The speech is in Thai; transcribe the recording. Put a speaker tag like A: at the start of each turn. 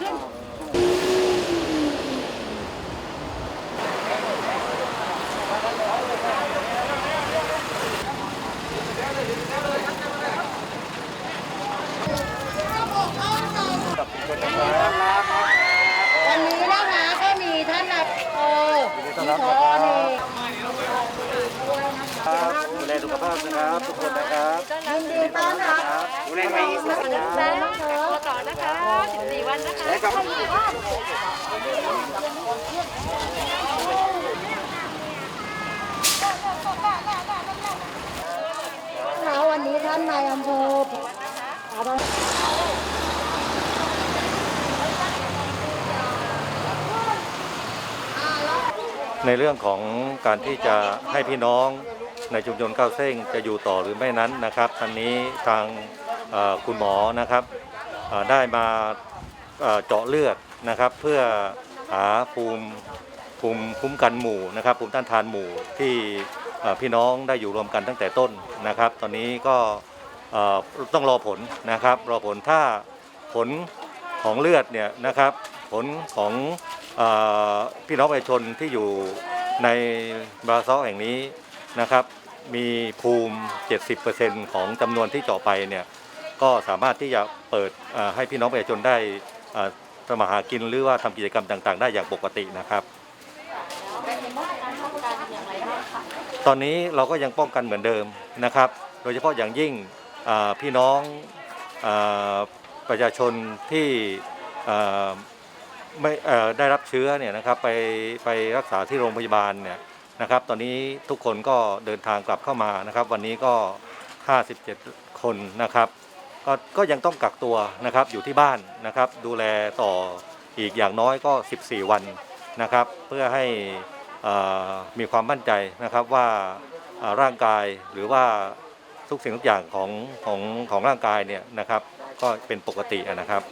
A: ขึ้นวันนี้นะคะก็มีท่านนายโอมีพอนี่
B: ครับดูแลสุขภาพนะครับ ทุกคนนะครับ
A: ยินดีต้อนรับ
B: ดูแลไปอีก
A: นักศึกษาเถอะ
C: ต่อนะคะ 14 วันนะคะ
B: และกับ
A: เช้าวันนี้ท่านนายอำเภอ
B: ในเรื่องของการที่จะให้พี่น้องในชุมชนเก้าเส้งจะอยู่ต่อหรือไม่นั้นนะครับทันนี้ทางคุณหมอนะครับ ได้มาเจาะเลือดนะครับ เพื่อหาภูมิภูมิคุ้มกันหมู่นะครับ ภูมิต้านทานหมู่ที่พี่น้องได้อยู่รวมกันตั้งแต่ต้นนะครับ ตอนนี้ก็ต้องรอผลนะครับ รอผลถ้าผลของเลือดเนี่ยนะครับ ผลของอพี่น้องประชาชนที่อยู่ในบราซอแห่งนี้นะครับ มีภูมิ 70%ของจำนวนที่เจาะไปเนี่ย ก็สามารถที่จะเปิดให้พี่น้องประชาชนได้สมาหากินหรือว่าทำกิจกรรมต่างๆ ได้อย่างปกตินะครับ ตอนนี้เราก็ยังป้องกันเหมือนเดิมนะครับ โดยเฉพาะอย่างยิ่งพี่น้องอประชาชนที่ไม่ได้รับเชื้อเนี่ยนะครับไปไปรักษาที่โรงพยาบาลเนี่ยนะครับ ตอนนี้ทุกคนก็เดินทางกลับเข้ามานะครับ วันนี้ก็ 57 คนนะครับ ก็ก็ยังต้องกักตัวนะครับอยู่ที่บ้านนะครับดูแลต่ออีกอย่างน้อยก็ 14 วันนะครับเพื่อให้มีความมั่นใจนะครับว่าร่างกายหรือว่าทุกสิ่งทุกอย่างของของของร่างกายเนี่ยนะครับก็เป็นปกตินะครับ